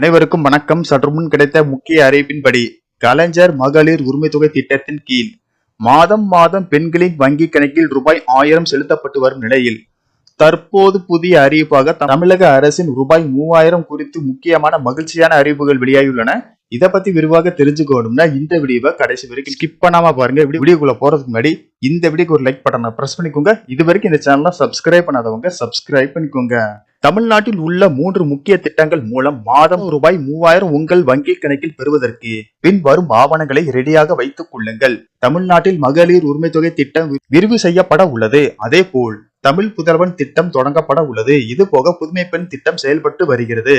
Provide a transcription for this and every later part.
அனைவருக்கும் வணக்கம். சற்று முன் கிடைத்த முக்கிய அறிவிப்பின்படி கலைஞர் மகளிர் உரிமை தொகை திட்டத்தின் கீழ் மாதம் மாதம் பெண்களின் வங்கி கணக்கில் ரூபாய் ஆயிரம் செலுத்தப்பட்டு வரும் நிலையில் தற்போது புதிய அறிவிப்பாக தமிழக அரசின் ரூபாய் மூவாயிரம் குறித்து முக்கியமான மகிழ்ச்சியான அறிவிப்புகள் வெளியாகியுள்ளன. இதை பத்தி விரிவாக தெரிஞ்சுக்கணும்னா இந்த வீடியோவை கடைசி வரைக்கும் ஸ்கிப் பண்ணாம பாருங்க. இப்படி வீடியோக்குள்ள போறதுக்கு முன்னாடி இந்த வீடியோக்கு ஒரு லைக் பட்டனை பிரஸ் பண்ணிக்கோங்க. இது வரைக்கும் இந்த சேனலை சப்ஸ்கிரைப் பண்ணாதவங்க சப்ஸ்கிரைப் பண்ணிக்கோங்க. தமிழ்நாட்டில் உள்ள மூன்று முக்கிய திட்டங்கள் மூலம் மாதம் ரூபாய் மூவாயிரம் உங்கள் வங்கி கணக்கில் பெறுவதற்கு பின் வரும் ஆவணங்களை ரெடியாக வைத்துக் கொள்ளுங்கள். தமிழ்நாட்டில் மகளிர் உரிமை தொகை திட்டம் விரிவு செய்யப்பட உள்ளது. அதே போல் தமிழ் புதல்வன் திட்டம் தொடங்கப்பட உள்ளது. இது போக புதுமை பெண் திட்டம் செயல்பட்டு வருகிறது.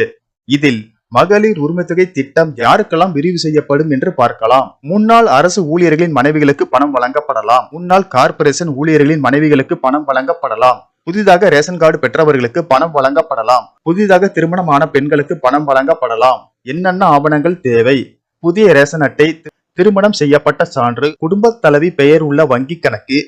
இதில் மகளிர் உரிமை தொகை திட்டம் யாருக்கெல்லாம் விரிவு செய்யப்படும் என்று பார்க்கலாம். முன்னாள் அரசு ஊழியர்களின் மனைவிகளுக்கு பணம் வழங்கப்படலாம். முன்னாள் கார்பரேஷன் ஊழியர்களின் மனைவிகளுக்கு பணம் வழங்கப்படலாம். புதிதாக ரேஷன் கார்டு பெற்றவர்களுக்கு பணம் வழங்கப்படலாம். புதிதாக திருமணமான பெண்களுக்கு பணம் வழங்கப்படலாம். என்னென்ன ஆவணங்கள் தேவை? புதிய ரேஷன் அட்டை திருமணம் செய்யப்பட்ட சான்று குடும்ப தலைவி பெயர் உள்ள வங்கி கணக்கு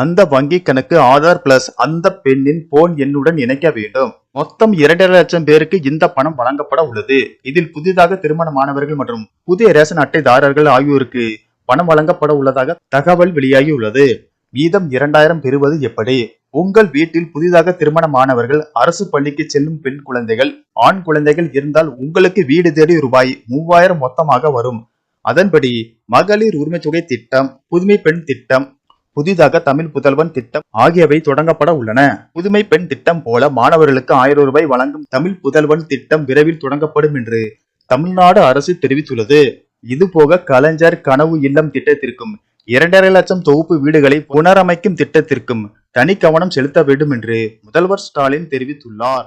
அந்த வங்கி கணக்கு ஆதார் பிளஸ் அந்த பெண்ணின் போன் எண்ணுடன் இணைக்க வேண்டும். மொத்தம் இரண்டரை லட்சம் பேருக்கு இந்த பணம் வழங்கப்பட உள்ளது. இதில் புதிதாக திருமணமானவர்கள் மற்றும் புதிய ரேஷன் அட்டைதாரர்கள் ஆகியோருக்கு பணம் வழங்கப்பட உள்ளதாக தகவல் வெளியாகியுள்ளது. மீதம் இரண்டாயிரம் பெறுவது எப்படி? உங்கள் வீட்டில் புதிதாக திருமணமானவர்கள் அரசு பள்ளிக்கு செல்லும் பெண் குழந்தைகள் ஆண் குழந்தைகள் இருந்தால் உங்களுக்கு வீடு தேடி ரூபாய் மூவாயிரம் மொத்தமாக வரும். அதன்படி மகளிர் உரிமை தொகை திட்டம் புதுமை பெண் திட்டம் புதிதாக தமிழ் புதல்வன் திட்டம் ஆகியவை தொடங்கப்பட உள்ளன. புதுமை பெண் திட்டம் போல மாணவர்களுக்கு ஆயிரம் ரூபாய் வழங்கும் தமிழ் புதல்வன் திட்டம் விரைவில் தொடங்கப்படும் என்று தமிழ்நாடு அரசு தெரிவித்துள்ளது. இதுபோக கலைஞர் கனவு இல்லம் திட்டத்திற்கும் இரண்டரை லட்சம் தொகுப்பு வீடுகளை புனரமைக்கும் திட்டத்திற்கும் தனி கவனம் செலுத்த வேண்டும் என்று முதல்வர் ஸ்டாலின் தெரிவித்துள்ளார்.